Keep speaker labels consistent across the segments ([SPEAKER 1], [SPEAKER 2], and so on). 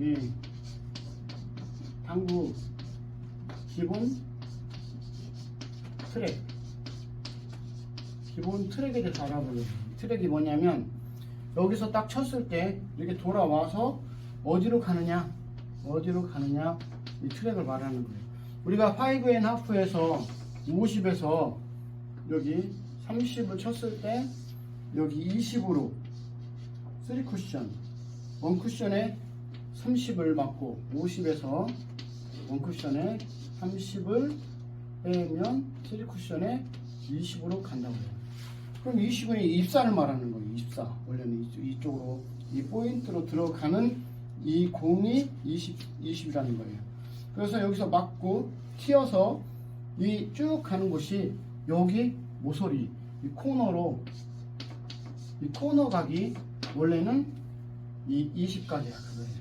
[SPEAKER 1] 이 당구 기본 트랙 기본 트랙에 대해서 알아보려고 트랙이 뭐냐면 여기서 딱 쳤을 때 이렇게 돌아와서 어디로 가느냐 어디로 가느냐 이 트랙을 말하는 거예요. 우리가 5앤 하프에서 50에서 여기 30을 쳤을 때 여기 20으로 3 쿠션 원 쿠션에 30을 맞고 50에서 원 쿠션에 30을 빼면 3 쿠션에 20으로 간다고 해요. 그럼 20은 입사를 말하는 거예요. 입사. 원래는 이쪽- 이쪽으로 이 포인트로 들어가는 이 공이 20, 20이라는 거예요. 그래서 여기서 맞고 튀어서 이 쭉 가는 곳이 여기 모서리 이 코너로 이 코너 각이 원래는 이 20까지야 그거예요.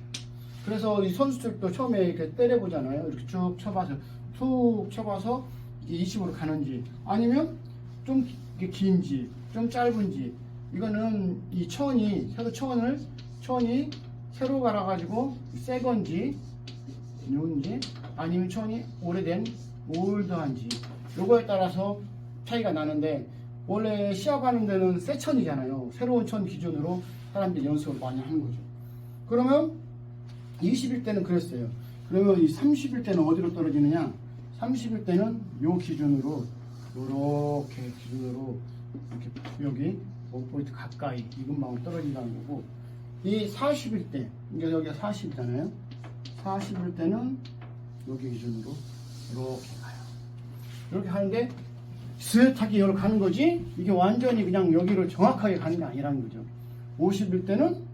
[SPEAKER 1] 그래서 이 선수들도 처음에 이렇게 때려보잖아요. 이렇게 쭉 쳐봐서 툭 쳐봐서 이게 20으로 가는지 아니면 좀 긴지 좀 짧은지 이거는 이 천이 새로 천을 천이 새로 갈아가지고 새 건지 뉴인지 아니면 천이 오래된 올드한지 요거에 따라서 차이가 나는데 원래 시합하는 데는 새 천이잖아요. 새로운 천 기준으로 사람들이 연습을 많이 하는 거죠. 그러면 20일 때는 그랬어요. 그러면 이 30일 때는 어디로 떨어지느냐? 30일 때는 요 기준으로 요렇게 기준으로 이렇게 여기 원포인트 가까이 이것만 떨어진다는 거고 이 40일 때 이게 여기가 40이잖아요. 40일 때는 여기 기준으로 이렇게 가요. 이렇게 하는데 스윗하게 이렇게 가는 거지 이게 완전히 그냥 여기를 정확하게 가는 게 아니라는 거죠. 50일 때는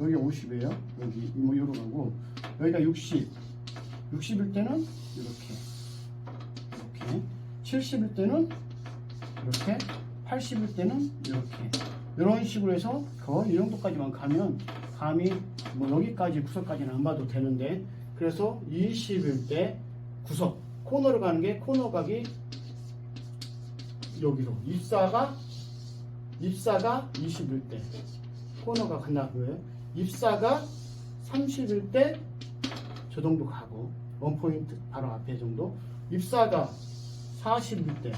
[SPEAKER 1] 여기 50이에요. 여기 뭐 이로 가고. 여기가 60. 60일 때는 이렇게. 이렇게. 70일 때는 이렇게. 80일 때는 이렇게. 이런 식으로 해서 거의 이 정도까지만 가면 감이 뭐 여기까지 구석까지는 안 봐도 되는데 그래서 20일 때 구석. 코너로 가는 게 코너 각이 여기로. 입사가 입사가 20일 때 코너가 간다고요. 입사가 30일 때 저 정도 가고 원포인트 바로 앞에 정도. 입사가 40일 때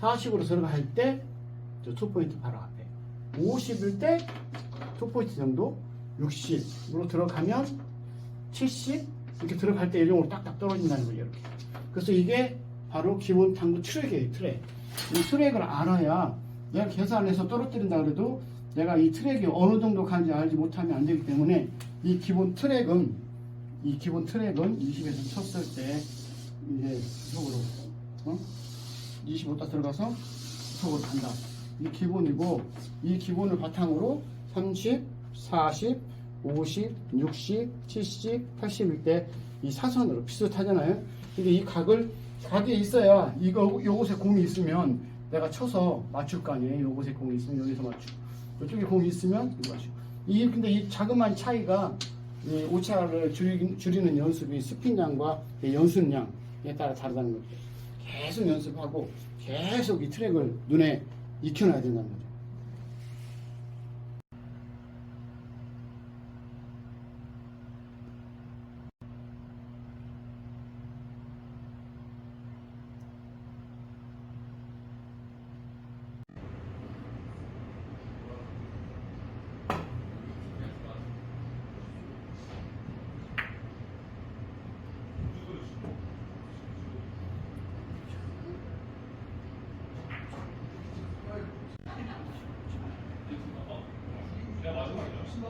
[SPEAKER 1] 40으로 들어갈 때저 투포인트 바로 앞에. 50일 때 투포인트 정도 60으로 들어가면 70 이렇게 들어갈 때 예정으로 딱딱 떨어진다는 거예요 이렇게. 그래서 이게 바로 기본 탐구 트랙이에요 트랙. 이 트랙을 알아야 내가 계산해서 떨어뜨린다 그래도 내가 이 트랙이 어느 정도 가는지 알지 못하면 안 되기 때문에 이 기본 트랙은 이 기본 트랙은 20에서 쳤을 때 이제 속으로 어? 25다 들어가서 속으로 간다. 이 기본이고 이 기본을 바탕으로 30, 40, 50, 60, 70, 80일 때 이 사선으로 비슷하잖아요. 근데 이 각을 각이 있어야 이거 요곳에 공이 있으면 내가 쳐서 맞출 거 아니에요. 요곳에 공이 있으면 여기서 맞추고 이쪽에 공이 있으면 이 근데 이 자그마한 차이가 이 오차를 줄이, 줄이는 연습이 이 연습량에 따라 다르다는 거죠. 계속 연습하고 계속 이 트랙을 눈에 익혀놔야 된다는 거죠.